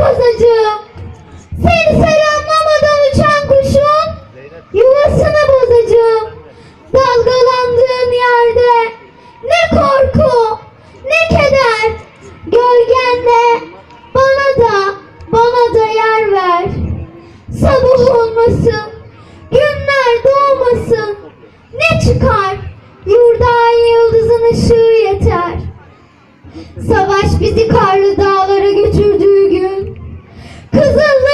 bozacağım. Seni selamlamadan uçan kuşun yuvasını bozacağım. Dalgalandığım yerde ne korku ne keder gölgenle bana da bana da yer ver. Sabah olmasın, günler doğmasın, ne çıkar yurdan yıldızın ışığı yeter. Savaş bizi karlı dağlara götürdüğü gün 可是我